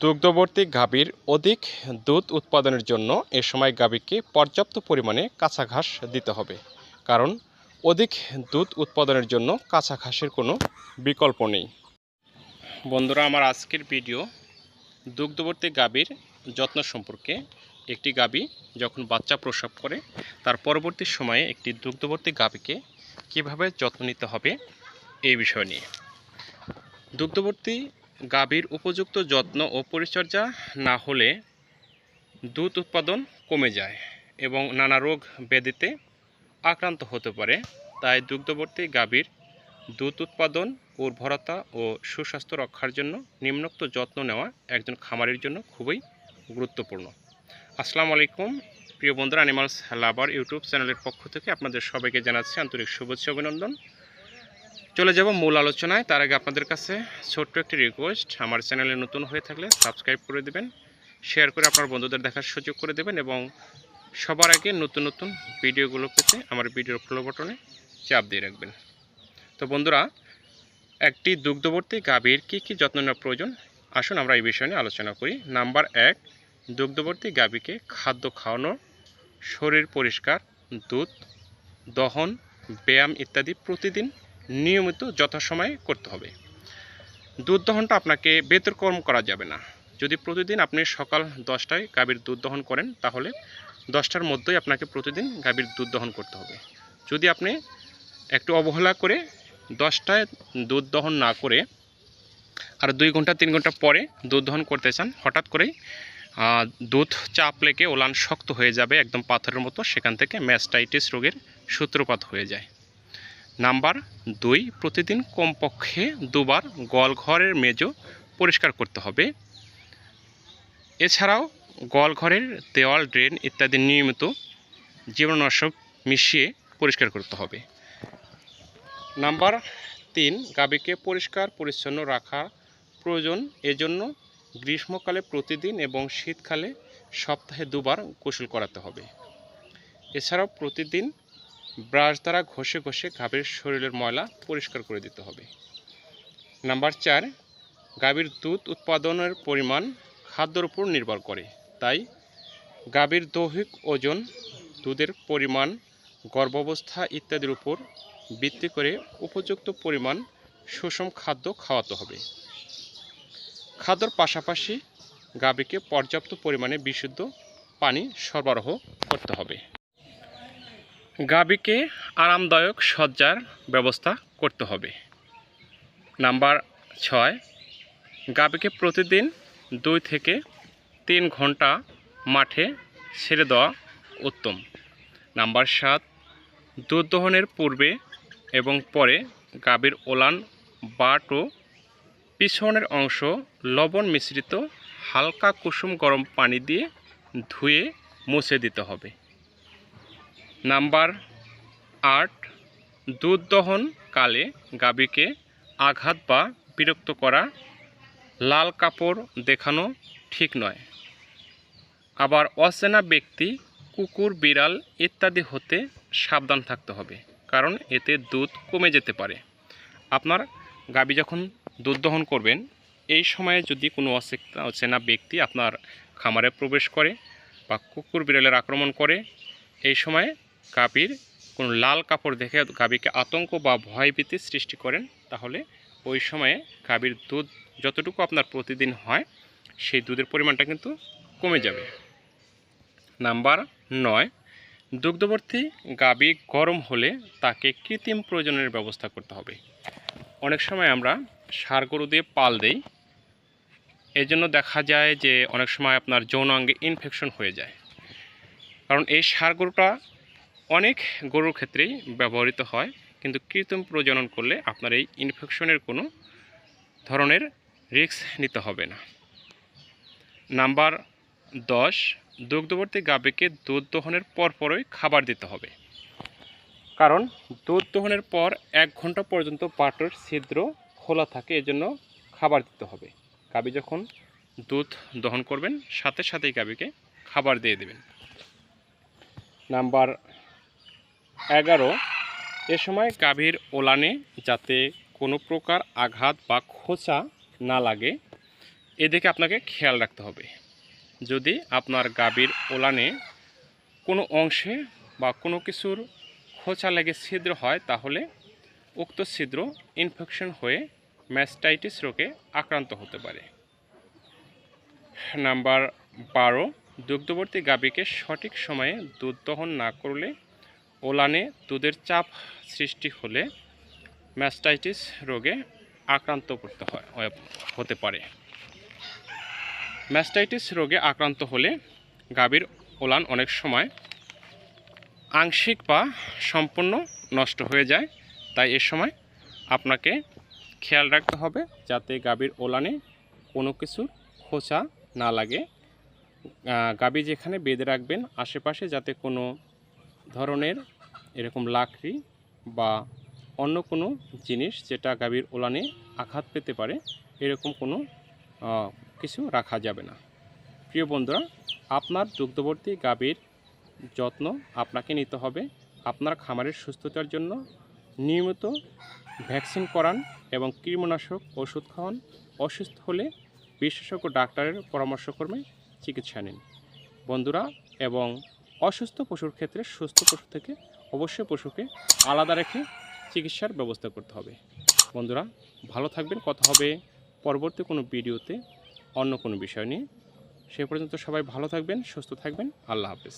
দুগ্ধবর্তী গাভীর অধিক দুধ উৎপাদনের জন্য এ সময় গাভীকে পর্যাপ্ত পরিমাণে কাঁচা ঘাস দিতে হবে। কারণ, অধিক দুধ উৎপাদনের জন্য কাঁচা ঘাসের কোনো বিকল্প নেই। বন্ধুরা, আমার আজকের ভিডিও দুগ্ধবর্তী গাভীর যত্ন সম্পর্কে। একটি গাভী যখন বাচ্চা প্রসব করে, তার পরবর্তী সময়ে একটি দুগ্ধবর্তী গাভীকে কীভাবে যত্ন নিতে হবে, এই বিষয় নিয়ে। দুগ্ধবর্তী গাভীর উপযুক্ত যত্ন ও পরিচর্যা না হলে দুধ উৎপাদন কমে যায় এবং নানা রোগ ব্যাধিতে আক্রান্ত হতে পারে। তাই দুগ্ধবর্তী গাভীর দুধ উৎপাদন, উর্বরতা ও সুস্বাস্থ্য রক্ষার জন্য নিম্নোক্ত যত্ন নেওয়া একজন খামারের জন্য খুবই গুরুত্বপূর্ণ। আসসালামু আলাইকুম। প্রিয় বন্ধুরা অ্যানিমালস লাভার ইউটিউব চ্যানেলের পক্ষ থেকে আপনাদের সবাইকে জানাচ্ছি আন্তরিক শুভেচ্ছা অভিনন্দন। চলে যাব মূল আলোচনায়। তার আগে আপনাদের কাছে ছোট্ট একটি রিকোয়েস্ট আমার চ্যানেলে নতুন হয়ে থাকলে সাবস্ক্রাইব করে দেবেন শেয়ার করে আপনার বন্ধুদের দেখার সুযোগ করে দেবেন এবং সবার আগে নতুন নতুন ভিডিওগুলো পেতে আমার ভিডিওর ফলো বটনে চাপ দিয়ে রাখবেন। তো বন্ধুরা, একটি দুগ্ধবর্তী গাভীর কী কী যত্ন নেওয়া প্রয়োজন? আসুন আমরা এই বিষয় নিয়ে আলোচনা করি। নাম্বার এক, দুগ্ধবর্তী গাভীকে খাদ্য খাওয়ানো শরীর পরিষ্কার, দুধ, দহন, ব্যায়াম ইত্যাদি প্রতিদিন নিয়মিত যথাসময়ে করতে হবে। দুধ দহনটা আপনাকে বেতরকম করা যাবে না। যদি প্রতিদিন আপনি সকাল দশটায় গাভীর দুধ দহন করেন, তাহলে দশটার মধ্যেই আপনাকে প্রতিদিন গাভীর দুধ দহন করতে হবে। যদি আপনি একটু অবহেলা করে দশটায় দুধ দহন না করে আর দুই ঘণ্টা, তিন ঘণ্টা পরে দুধ দহন করতে চান, হঠাৎ করেই দুধ চাপ লেগে ওলান শক্ত হয়ে যাবে, একদম পাথরের মতো, সেখান থেকে ম্যাস্টাইটিস রোগের সূত্রপাত হয়ে যায়। নাম্বার দুই, প্রতিদিন কমপক্ষে দুবার গোয়ালঘরের মেজো পরিষ্কার করতে হবে। এছাড়াও গোয়ালঘরের দেওয়াল, ড্রেন ইত্যাদি নিয়মিত জীবাণুনাশক মিশিয়ে পরিষ্কার করতে হবে। নাম্বার তিন, গাভীকে পরিষ্কার, পরিচ্ছন্ন রাখা প্রয়োজন। এজন্য গ্রীষ্মকালে প্রতিদিন এবং শীতকালে সপ্তাহে দুবার গোসল করাতে হবে। এছাড়াও প্রতিদিন ব্রাশ দ্বারা ঘষে ঘষে গাভীর শরীরের ময়লা পরিষ্কার করে দিতে হবে। নাম্বার চার, গাভীর দুধ উৎপাদনের পরিমাণ খাদ্যের উপর নির্ভর করে। তাই গাভীর দৈহিক ওজন, দুধের পরিমাণ, গর্ভাবস্থা ইত্যাদির উপর ভিত্তি করে উপযুক্ত পরিমাণ সুষম খাদ্য খাওয়াতে হবে। খাদ্যর পাশাপাশি গাভীকে পর্যাপ্ত পরিমাণে বিশুদ্ধ পানি সরবরাহ করতে হবে। গাভীকে আরামদায়ক সজ্জার ব্যবস্থা করতে হবে। নাম্বার ছয় গাভীকে প্রতিদিন দুই থেকে তিন ঘণ্টা মাঠে ছেড়ে দেওয়া উত্তম। নাম্বার সাত, দুধ দহনের পূর্বে এবং পরে গাভীর ওলান, বাট ও পিছনের অংশ লবণ মিশ্রিত হালকা কুসুম গরম পানি দিয়ে ধুয়ে মুছে দিতে হবে। নাম্বার আট দুধ দহন কালে গাভীকে আঘাত বা বিরক্ত করা লাল কাপড় দেখানো ঠিক নয়। আবার অচেনা ব্যক্তি, কুকুর, বিড়াল ইত্যাদি হতে সাবধান থাকতে হবে, কারণ এতে দুধ কমে যেতে পারে। আপনার গাবি যখন দুধ দহন করবেন, এই সময়ে যদি কোনো অচে- অচেনা ব্যক্তি আপনার খামারে প্রবেশ করে বা কুকুর, বিড়ালের আক্রমণ করে, এই সময়ে গাভীর কোনো লাল কাপড় দেখে গাভীকে আতঙ্ক বা ভয়ভীতি সৃষ্টি করেন, তাহলে ওই সময়ে গাভীর দুধ যতটুকু আপনার প্রতিদিন হয়, সেই দুধের পরিমাণটা কিন্তু কমে যাবে। নাম্বার নয়, দুগ্ধবর্তী গাভী গরম হলে তাকে কৃত্রিম প্রয়োজনের ব্যবস্থা করতে হবে। অনেক সময় আমরা সার গরু দিয়ে পাল দেই এই জন্য দেখা যায় যে অনেক সময় আপনার যৌনাঙ্গে ইনফেকশন হয়ে যায়। কারণ এই সার গরুটা অনেক গরুর ক্ষেত্রেই ব্যবহৃত হয়, কিন্তু কৃত্রিম প্রজনন করলে আপনার এই ইনফেকশনের কোনো ধরনের রিস্ক নিতে হবে না। নাম্বার দশ, দুগ্ধবর্তী গাভীকে দুধ দহনের পরপরই খাবার দিতে হবে। কারণ দুধ দহনের পর এক ঘণ্টা পর্যন্ত পাটের ছিদ্র খোলা থাকে, এজন্য খাবার দিতে হবে। গাভী যখন দুধ দহন করবেন, সাথে সাথেই গাভীকে খাবার দিয়ে দেবেন। নাম্বার এগারো, এ সময় গাভীর ওলানে যাতে কোনো প্রকার আঘাত বা খোঁচা না লাগে এদিকে আপনাকে খেয়াল রাখতে হবে। যদি আপনার গাভীর ওলানে কোনো অংশে বা কোনো কিছুর খোঁচা লেগে ছিদ্র হয়, তাহলে উক্ত ছিদ্র ইনফেকশন হয়ে ম্যাস্টাইটিস রোগে আক্রান্ত হতে পারে। নাম্বার বারো, দুগ্ধবর্তী গাভীকে সঠিক সময়ে দুধ দহন না করলে ওলানে দুধের চাপ সৃষ্টি হলে ম্যাস্টাইটিস রোগে আক্রান্ত করতে হয় হতে পারে। ম্যাস্টাইটিস রোগে আক্রান্ত হলে গাভীর ওলান অনেক সময় আংশিক বা সম্পূর্ণ নষ্ট হয়ে যায়, তাই এ সময় আপনাকে খেয়াল রাখতে হবে যাতে গাভীর ওলানে কোনো কিছুর খোঁচা না লাগে। গাভী যেখানে বেঁধে রাখবেন, আশেপাশে যাতে কোনো ধরনের এরকম লাকড়ি বা অন্য কোনো জিনিস যেটা গাভীর ওলানে আঘাত পেতে পারে, এরকম কোনো কিছু রাখা যাবে না। প্রিয় বন্ধুরা, আপনার দুগ্ধবর্তী গাভীর যত্ন আপনাকে নিতে হবে। আপনার খামারের সুস্থতার জন্য নিয়মিত ভ্যাকসিন করান এবং কীটনাশক ওষুধ খাওয়ান। অসুস্থ হলে বিশেষজ্ঞ ডাক্তারের পরামর্শক্রমে চিকিৎসা নিন। বন্ধুরা, এবং অসুস্থ পশুর ক্ষেত্রে সুস্থ পশু থেকে অবশ্যই পশুকে আলাদা রেখে চিকিৎসার ব্যবস্থা করতে হবে। বন্ধুরা, ভালো থাকবেন, কথা হবে পরবর্তী কোনো ভিডিওতে অন্য কোনো বিষয় নিয়ে। সে পর্যন্ত সবাই ভালো থাকবেন, সুস্থ থাকবেন, আল্লাহ হাফেজ।